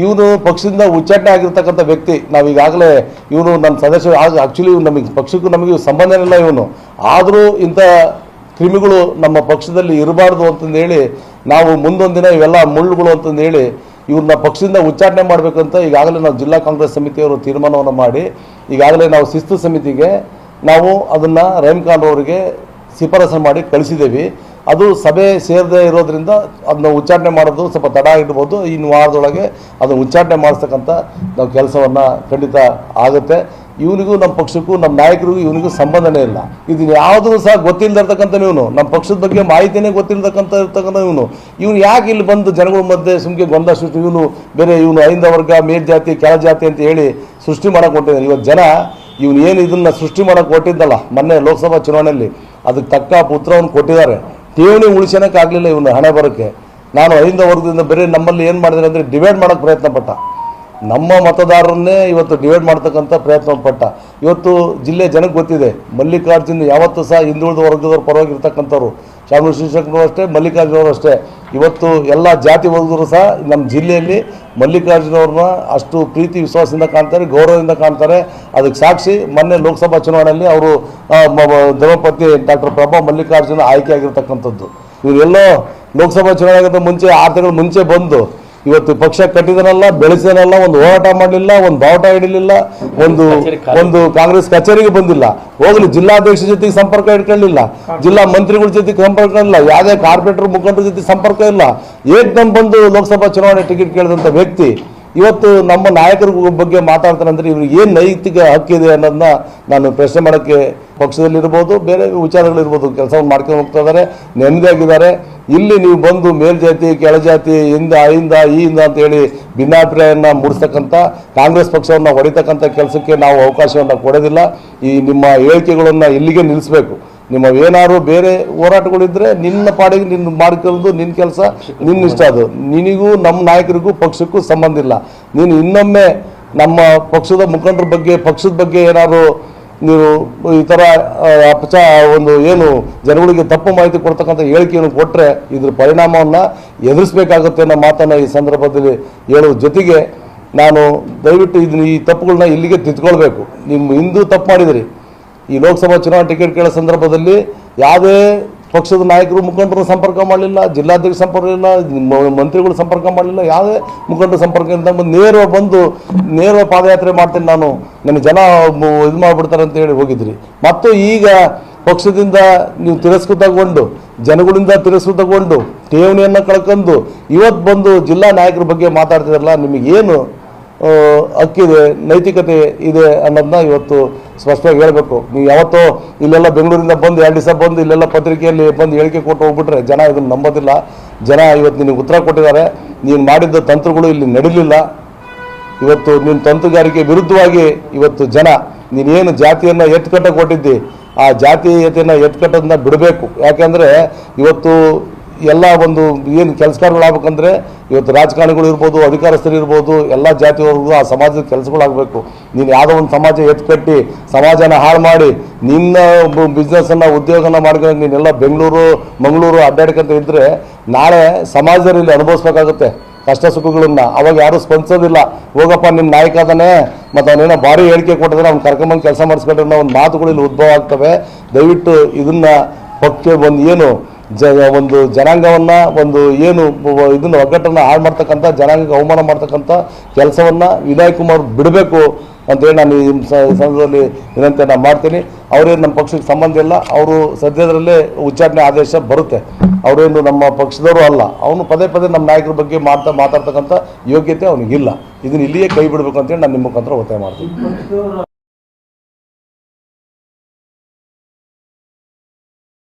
ಇವನು ಪಕ್ಷದಿಂದ ಉಚ್ಚಾಟನೆ ಆಗಿರ್ತಕ್ಕಂಥ ವ್ಯಕ್ತಿ. ನಾವು ಈಗಾಗಲೇ ಇವನು ನನ್ನ ಸದಸ್ಯ ಆಕ್ಚುಲಿ ನಮಗೆ, ಪಕ್ಷಕ್ಕೂ ನಮಗೆ ಸಂಬಂಧ ಇಲ್ಲ ಇವನು. ಆದರೂ ಇಂಥ ಕ್ರಿಮಿಗಳು ನಮ್ಮ ಪಕ್ಷದಲ್ಲಿ ಇರಬಾರ್ದು ಅಂತಂದೇಳಿ ನಾವು ಮುಂದೊಂದು ದಿನ ಇವೆಲ್ಲ ಮುಳ್ಳುಗಳು ಅಂತಂದೇಳಿ ಇವ್ರನ್ನ ಪಕ್ಷದಿಂದ ಉಚ್ಚಾಟನೆ ಮಾಡಬೇಕಂತ ಈಗಾಗಲೇ ನಾವು ಜಿಲ್ಲಾ ಕಾಂಗ್ರೆಸ್ ಸಮಿತಿಯವರು ತೀರ್ಮಾನವನ್ನು ಮಾಡಿ, ಈಗಾಗಲೇ ನಾವು ಶಿಸ್ತು ಸಮಿತಿಗೆ ನಾವು ಅದನ್ನು ರಹೀಮ್ ಖಾನ್ ಅವರಿಗೆ ಶಿಫಾರಸು ಮಾಡಿ ಕಳಿಸಿದ್ದೇವೆ ಅದು ಸಭೆ ಸೇರದೆ ಇರೋದ್ರಿಂದ ಅದನ್ನ ಉಚ್ಚಾಟನೆ ಮಾಡೋದು ಸ್ವಲ್ಪ ತಡ ಇಡ್ಬೋದು. ಇನ್ನು ವಾರದೊಳಗೆ ಅದನ್ನು ಉಚ್ಚಾಟನೆ ಮಾಡಿಸ್ತಕ್ಕಂಥ ನಾವು ಕೆಲಸವನ್ನು ಖಂಡಿತ ಆಗುತ್ತೆ. ಇವನಿಗೂ ನಮ್ಮ ಪಕ್ಷಕ್ಕೂ ನಮ್ಮ ನಾಯಕರಿಗೂ ಇವನಿಗೂ ಸಂಬಂಧನೇ ಇಲ್ಲ. ಇದು ಯಾವುದೂ ಸಹ ಗೊತ್ತಿಲ್ಲದಿರ್ತಕ್ಕಂಥ ಇವನು. ನಮ್ಮ ಪಕ್ಷದ ಬಗ್ಗೆ ಮಾಹಿತಿನೇ ಗೊತ್ತಿಲ್ಲತಕ್ಕಂಥ ಇರ್ತಕ್ಕಂಥ ಇವನು. ಇವನು ಯಾಕೆ ಇಲ್ಲಿ ಬಂದು ಜನಗಳ ಮಧ್ಯೆ ಸುಮ್ಕೆ ಗೊಂದಲ ಸೃಷ್ಟಿ, ಇವನು ಬೇರೆ ಇವನು ಐಂದ ವರ್ಗ ಮೇಲ್ಜಾತಿ ಕೆಳಜಾತಿ ಅಂತ ಹೇಳಿ ಸೃಷ್ಟಿ ಮಾಡೋಕೆ ಹೊಟ್ಟಿದ್ದಾನೆ ಇವತ್ತು ಜನ ಇವನು ಏನು ಇದನ್ನು ಸೃಷ್ಟಿ ಮಾಡೋಕೆ ಕೊಟ್ಟಿದ್ದಲ್ಲ ಮೊನ್ನೆ ಲೋಕಸಭಾ ಚುನಾವಣೆಯಲ್ಲಿ ಅದಕ್ಕೆ ತಕ್ಕ ಪುತ್ರವನ್ನು ಕೊಟ್ಟಿದ್ದಾರೆ. ಠೇವಣಿ ಆಗಲಿಲ್ಲ ಇವನು ಹಣ ಬರೋಕ್ಕೆ. ನಾನು ಐದ ವರ್ಗದಿಂದ ಬೇರೆ ನಮ್ಮಲ್ಲಿ ಏನು ಮಾಡಿದೆ ಅಂದರೆ ಡಿವೈಡ್ ಮಾಡೋಕ್ಕೆ ಪ್ರಯತ್ನ ಪಟ್ಟ. ನಮ್ಮ ಮತದಾರರನ್ನೇ ಇವತ್ತು ಡಿವೈಡ್ ಮಾಡ್ತಕ್ಕಂಥ ಪ್ರಯತ್ನ ಪಟ್ಟ. ಇವತ್ತು ಜಿಲ್ಲೆ ಜನಕ್ಕೆ ಗೊತ್ತಿದೆ, ಮಲ್ಲಿಕಾರ್ಜುನ್ ಯಾವತ್ತೂ ಸಹ ಹಿಂದುಳಿದ ವರ್ಗದವ್ರ ಪರವಾಗಿರ್ತಕ್ಕಂಥವ್ರು. ಶಾಮಿ ಶಿಕ್ಷಕರು ಅಷ್ಟೇ ಮಲ್ಲಿಕಾರ್ಜುನವರು ಅಷ್ಟೇ. ಇವತ್ತು ಎಲ್ಲ ಜಾತಿ ಹೋದರೂ ಸಹ ನಮ್ಮ ಜಿಲ್ಲೆಯಲ್ಲಿ ಮಲ್ಲಿಕಾರ್ಜುನವ್ರನ್ನ ಅಷ್ಟು ಪ್ರೀತಿ ವಿಶ್ವಾಸದಿಂದ ಕಾಣ್ತಾರೆ, ಗೌರವದಿಂದ ಕಾಣ್ತಾರೆ. ಅದಕ್ಕೆ ಸಾಕ್ಷಿ, ಮೊನ್ನೆ ಲೋಕಸಭಾ ಚುನಾವಣೆಯಲ್ಲಿ ಅವರು ಧರ್ಮಪತ್ನಿ ಡಾಕ್ಟರ್ ಪ್ರಭಾ ಮಲ್ಲಿಕಾರ್ಜುನ ಆಯ್ಕೆ ಆಗಿರ್ತಕ್ಕಂಥದ್ದು. ಇವರೆಲ್ಲೋ ಲೋಕಸಭಾ ಚುನಾವಣೆಗಿಂತ ಮುಂಚೆ, ಆರು ತಿಂಗಳು ಮುಂಚೆ ಬಂದು ಇವತ್ತು ಪಕ್ಷ ಕಟ್ಟಿದನಲ್ಲ ಬೆಳೆಸಿದನಲ್ಲ ಒಂದು ಹೋರಾಟ ಮಾಡಲಿಲ್ಲ ಒಂದು ಬಾವುಟ ಹಿಡಿಲಿಲ್ಲ ಒಂದು ಒಂದು ಕಾಂಗ್ರೆಸ್ ಕಚೇರಿಗೆ ಬಂದಿಲ್ಲ. ಹೋಗ್ಲಿ ಜಿಲ್ಲಾಧ್ಯಕ್ಷ ಜೊತೆಗೆ ಸಂಪರ್ಕ ಇಟ್ಕೊಳ್ಳಿಲ್ಲ. ಜಿಲ್ಲಾ ಮಂತ್ರಿಗಳ ಜೊತೆ ಸಂಪರ್ಕ ಇಲ್ಲ ಯಾವುದೇ ಕಾರ್ಪೊರೇಟರ್ ಮುಖಂಡರ ಜೊತೆ ಸಂಪರ್ಕ ಇಲ್ಲ. ಏಕ್ದಮ್ ಬಂದು ಲೋಕಸಭಾ ಚುನಾವಣೆ ಟಿಕೆಟ್ ಕೇಳಿದಂಥ ವ್ಯಕ್ತಿ ಇವತ್ತು ನಮ್ಮ ನಾಯಕರ ಬಗ್ಗೆ ಮಾತಾಡ್ತಾರೆ ಅಂದ್ರೆ ಇವ್ರಿಗೆ ಏನು ನೈತಿಕ ಹಕ್ಕಿದೆ ಅನ್ನೋದನ್ನ ನಾನು ಪ್ರಶ್ನೆ ಮಾಡೋಕ್ಕೆ ಪಕ್ಷದಲ್ಲಿರ್ಬೋದು, ಬೇರೆ ವಿಚಾರಗಳಿರ್ಬೋದು, ಕೆಲಸವನ್ನು ಮಾಡ್ಕೊಂಡು ಹೋಗ್ತಾ ಇದ್ದಾರೆ, ನೆಮ್ಮದಿಯಾಗಿದ್ದಾರೆ. ಇಲ್ಲಿ ನೀವು ಬಂದು ಮೇಲ್ಜಾತಿ, ಕೆಳಜಾತಿ ಇಂದ ಇಂದ ಈ, ಇಂದ ಅಂತ ಹೇಳಿ ಭಿನ್ನಾಭಿಪ್ರಾಯವನ್ನು ಮೂಡಿಸ್ತಕ್ಕಂಥ ಕಾಂಗ್ರೆಸ್ ಪಕ್ಷವನ್ನು ಹೊಡಿತಕ್ಕಂಥ ಕೆಲಸಕ್ಕೆ ನಾವು ಅವಕಾಶವನ್ನು ಕೊಡೋದಿಲ್ಲ. ಈ ನಿಮ್ಮ ಹೇಳಿಕೆಗಳನ್ನು ಇಲ್ಲಿಗೆ ನಿಲ್ಲಿಸಬೇಕು. ನಿಮ್ಮ ಏನಾದ್ರು ಬೇರೆ ಹೋರಾಟಗಳಿದ್ರೆ ನಿನ್ನ ಪಾಡಿಗೆ ನಿನ್ನ ಮಾಡ್ಕೊಳ್ಳೋದು ನಿನ್ನ ಕೆಲಸ ನಿನ್ನ ಇಷ್ಟ ಅದು. ನಿನಗೂ ನಮ್ಮ ನಾಯಕರಿಗೂ ಪಕ್ಷಕ್ಕೂ ಸಂಬಂಧ ಇಲ್ಲ. ನೀನು ಇನ್ನೊಮ್ಮೆ ನಮ್ಮ ಪಕ್ಷದ ಮುಖಂಡರ ಬಗ್ಗೆ, ಪಕ್ಷದ ಬಗ್ಗೆ ಏನಾದ್ರು ನೀವು ಈ ಥರ ಅಪಚ, ಒಂದು ಏನು ಜನಗಳಿಗೆ ತಪ್ಪು ಮಾಹಿತಿ ಕೊಡ್ತಕ್ಕಂಥ ಹೇಳಿಕೆಯನ್ನು ಕೊಟ್ಟರೆ ಇದ್ರ ಪರಿಣಾಮವನ್ನು ಎದುರಿಸಬೇಕಾಗುತ್ತೆ ಅನ್ನೋ ಮಾತನ್ನು ಈ ಸಂದರ್ಭದಲ್ಲಿ ಹೇಳುವ ಜೊತೆಗೆ ನಾನು ದಯವಿಟ್ಟು ಇದನ್ನ ಈ ತಪ್ಪುಗಳನ್ನ ಇಲ್ಲಿಗೆ ತಿದ್ಕೊಳ್ಬೇಕು. ನಿಮ್ಮ ಹಿಂದೂ ತಪ್ಪು ಮಾಡಿದಿರಿ. ಈ ಲೋಕಸಭಾ ಚುನಾವಣೆ ಟಿಕೆಟ್ ಕೇಳೋ ಸಂದರ್ಭದಲ್ಲಿ ಯಾವುದೇ ಪಕ್ಷದ ನಾಯಕರು ಮುಖಂಡರು ಸಂಪರ್ಕ ಮಾಡಲಿಲ್ಲ, ಜಿಲ್ಲಾಧ್ಯಕ್ಷ ಸಂಪರ್ಕ ಇಲ್ಲ ಮಂತ್ರಿಗಳು ಸಂಪರ್ಕ ಮಾಡಲಿಲ್ಲ, ಯಾವುದೇ ಮುಖಂಡರು ಸಂಪರ್ಕ ಇಲ್ಲ ನೇರ ಬಂದು ನೇರ ಪಾದಯಾತ್ರೆ ಮಾಡ್ತೀನಿ ನಾನು. ನನ್ನ ಜನ ಇದು ಮಾಡಿಬಿಡ್ತಾರೆ ಅಂತ ಹೇಳಿ ಹೋಗಿದ್ರಿ. ಮತ್ತು ಈಗ ಪಕ್ಷದಿಂದ ನೀವು ತಿರಸ್ಕೃತಗೊಂಡು, ಜನಗಳಿಂದ ತಿರಸ್ಕೃತಗೊಂಡು, ಠೇವಣಿಯನ್ನು ಕಳ್ಕೊಂಡು ಇವತ್ತು ಬಂದು ಜಿಲ್ಲಾ ನಾಯಕರ ಬಗ್ಗೆ ಮಾತಾಡ್ತಿದಾರಲ್ಲ, ನಿಮಗೇನು ಹಕ್ಕಿದೆ, ನೈತಿಕತೆ ಇದೆ ಅನ್ನೋದನ್ನ ಇವತ್ತು ಸ್ಪಷ್ಟವಾಗಿ ಹೇಳಬೇಕು. ನೀವು ಯಾವತ್ತೋ ಇಲ್ಲೆಲ್ಲ ಬೆಂಗಳೂರಿಂದ ಬಂದು ಎರಡು ದಿವಸ ಬಂದು ಇಲ್ಲೆಲ್ಲ ಪತ್ರಿಕೆಯಲ್ಲಿ ಬಂದು ಹೇಳಿಕೆ ಕೊಟ್ಟು ಹೋಗ್ಬಿಟ್ರೆ ಜನ ಇದನ್ನು ನಂಬೋದಿಲ್ಲ. ಜನ ಇವತ್ತು ನಿನಗೆ ಉತ್ತರ ಕೊಟ್ಟಿದ್ದಾರೆ. ನೀನು ಮಾಡಿದ್ದ ತಂತ್ರಗಳು ಇಲ್ಲಿ ನಡೀಲಿಲ್ಲ. ಇವತ್ತು ನಿನ್ನ ತಂತ್ರಗಾರಿಕೆ ವಿರುದ್ಧವಾಗಿ ಇವತ್ತು ಜನ ನೀನೇನು ಜಾತಿಯನ್ನು ಎತ್ಕಟ್ಟ ಕೊಟ್ಟಿದ್ದಿ, ಆ ಜಾತೀಯತೆಯನ್ನು ಎತ್ಕಟ್ಟೋದನ್ನ ಬಿಡಬೇಕು. ಯಾಕೆಂದರೆ ಇವತ್ತು ಎಲ್ಲ ಒಂದು ಏನು ಕೆಲಸಗಾರಗಳಾಗಬೇಕಂದ್ರೆ ಇವತ್ತು ರಾಜಕಾರಣಿಗಳು ಇರ್ಬೋದು, ಅಧಿಕಾರಸ್ಥರು ಇರ್ಬೋದು, ಎಲ್ಲ ಜಾತಿಯವ್ರಿಗೂ ಆ ಸಮಾಜದ ಕೆಲಸಗಳಾಗಬೇಕು. ನೀನು ಯಾವುದೋ ಒಂದು ಸಮಾಜ ಎತ್ಕಟ್ಟಿ ಸಮಾಜನ ಹಾಳು ಮಾಡಿ, ನಿನ್ನ ಬಿಸ್ನೆಸ್ಸನ್ನು ಉದ್ಯೋಗನ ಮಾಡ್ಕೊಂಡು ನೀನೆಲ್ಲ ಬೆಂಗಳೂರು, ಮಂಗಳೂರು ಅಡ್ಡಾಡ್ಕೊಂತ ಇದ್ದರೆ ನಾಳೆ ಸಮಾಜದಲ್ಲಿ ಇಲ್ಲಿ ಅನುಭವಿಸ್ಬೇಕಾಗುತ್ತೆ ಕಷ್ಟ ಸುಖಗಳನ್ನ. ಅವಾಗ ಯಾರೂ ಸ್ಪಂದಿಸೋದಿಲ್ಲ. ಹೋಗಪ್ಪ ನಿಮ್ಮ ನಾಯಕ ಅದಾನೆ, ಮತ್ತು ಅವನೇನೋ ಭಾರಿ ಹೇಳಿಕೆ ಕೊಟ್ಟಿದ್ರೆ ಅವ್ನು ಕರ್ಕೊಂಬಂದು ಕೆಲಸ ಮಾಡಿಸ್ಕೊಂಡ್ರೆ ಒಂದು ಮಾತುಗಳು ಇಲ್ಲಿ ಉದ್ಭವ ಆಗ್ತವೆ. ದಯವಿಟ್ಟು ಇದನ್ನು ಪಕ್ಷ ಒಂದು ಏನು ಜ ಒಂದು ಜನಾಂಗವನ್ನ, ಒಂದು ಏನು ಇದನ್ನು ಒಗ್ಗಟ್ಟನ್ನು ಹಾಳು ಮಾಡ್ತಕ್ಕಂಥ, ಜನಾಂಗಕ್ಕೆ ಅವಮಾನ ಮಾಡ್ತಕ್ಕಂಥ ಕೆಲಸವನ್ನ ವಿನಯ್ ಕುಮಾರ್ ಬಿಡಬೇಕು ಅಂತೇಳಿ ನಾನು ಈ ಸಂದರ್ಭದಲ್ಲಿ ವಿನಂತಿ ನಾನು ಮಾಡ್ತೀನಿ. ಅವರೇನು ನಮ್ಮ ಪಕ್ಷಕ್ಕೆ ಸಂಬಂಧ ಇಲ್ಲ. ಅವರು ಸದ್ಯದರಲ್ಲೇ ಉಚ್ಚಾಟನೆ ಆದೇಶ ಬರುತ್ತೆ. ಅವರೇನು ನಮ್ಮ ಪಕ್ಷದವರು ಅಲ್ಲ. ಅವನು ಪದೇ ಪದೇ ನಮ್ಮ ನಾಯಕರ ಬಗ್ಗೆ ಮಾಡ್ತಾ ಮಾತಾಡ್ತಕ್ಕಂಥ ಯೋಗ್ಯತೆ ಅವನಿಗಿಲ್ಲ. ಇದನ್ನು ಇಲ್ಲಿಯೇ ಕೈ ಬಿಡಬೇಕು ಅಂತೇಳಿ ನಾನು ನಿಮ್ಮ ಮುಖಾಂತರ ಒತ್ತಾಯ ಮಾಡ್ತೀನಿ.